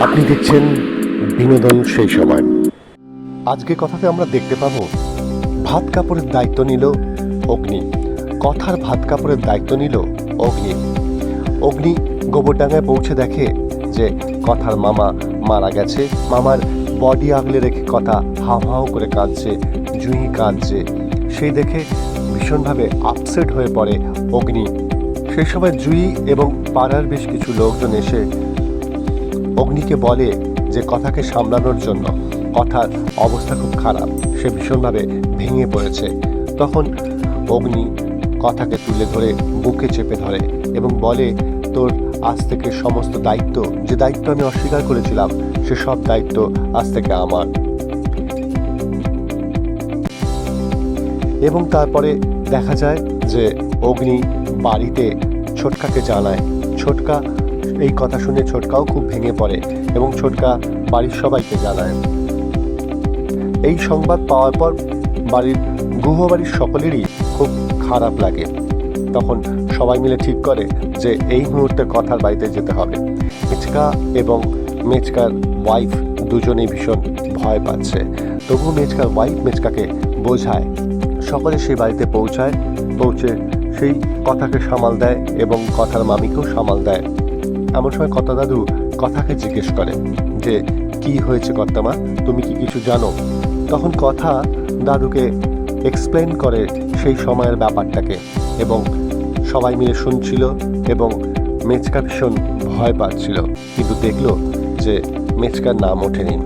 আপনি দেখছেন বিনোদন সেই সময়। আজকে কথাতে আমরা দেখতে পাব ভাত কাপড়ের দায়িত্ব নিল অগ্নি। কথার ভাত কাপড়ের দায়িত্ব নিল অগ্নি। অগ্নি গোবরডাঙ্গায় পৌঁছে দেখে যে কথার মামা মারা গেছে। মামার বডি আগলে রেখে কথা হাও হাও করে কাঁদছে, জুঁই কাঁদছে। সেই দেখে ভীষণভাবে আপসেট হয়ে পড়ে অগ্নি। সেই সময় জুঁই এবং পাড়ার বেশ কিছু লোকজন এসে অগ্নিকে বলে যে কথাকে সামলানোর জন্য কথার অবস্থা খুব খারাপ। সে ভীষণভাবে ভেঙে পড়েছে। তখন অগ্নি কথাকে তুলে ধরে, বুকে চেপে ধরে এবং বলে, তোর আজ থেকে সমস্ত দায়িত্ব, যে দায়িত্ব আমি অস্বীকার করেছিলাম, সে সব দায়িত্ব আজ থেকে আমার। এবং তারপরে দেখা যায় যে অগ্নি বাড়িতে ছোটকাকে জানায়, ছোটকা এই কথা শুনে ছোটকাও খুব ভেঙে পড়ে এবং ছোটকা বাড়ির সবাইকে জানায়। এই সংবাদ পাওয়ার পর বাড়ির গুহবাড়ির সকলেরই খুব খারাপ লাগে। তখন সবাই মিলে ঠিক করে যে এই মুহূর্তে কথার বাড়িতে যেতে হবে। মেচকা এবং মেচকার ওয়াইফ দুজনেই ভীষণ ভয় পাচ্ছে। তবুও মেচকার ওয়াইফ মেচকাকে বোঝায়। সকলে সেই বাড়িতে পৌঁছায়, পৌঁছে সেই কথাকে সামাল দেয় এবং কথার মামিকেও সামাল দেয়। এমন সময় কথা দাদু কথাকে জিজ্ঞেস করে যে, কি হয়েছে কর্তামা তুমি কি কিছু জানো? তখন কথা দাদুকে এক্সপ্লেন করে সেই সময়ের ব্যাপারটাকে এবং সবাই মিলে শুনছিল এবং মেচকা ভীষণ ভয় পাচ্ছিল। কিন্তু দেখল যে মেচকার নাম ওঠেনি।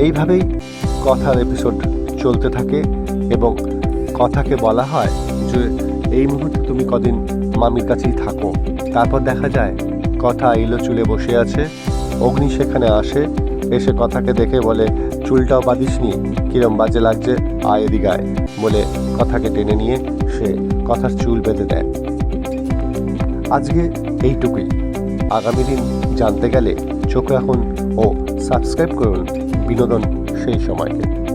এইভাবেই কথার এপিসোড চলতে থাকে এবং কথাকে বলা হয় যে, এই মুহূর্তে তুমি কদিন মামির কাছেই থাকো। তারপর দেখা যায়, কথা এলো চুলে বসে আছে, অগ্নি সেখানে আসে, এসে কথাকে দেখে বলে, চুলটাও বাঁধিসনি, কিরম বাজে লাগছে, আয় এদিকে আয়। বলে কথাকে টেনে নিয়ে সে কথার চুল বেঁধে দেয়। আজকে এইটুকুই। আগামী দিন জানতে গেলে চোখ রাখুন ও সাবস্ক্রাইব করুন বিনোদন সেই সময়কে।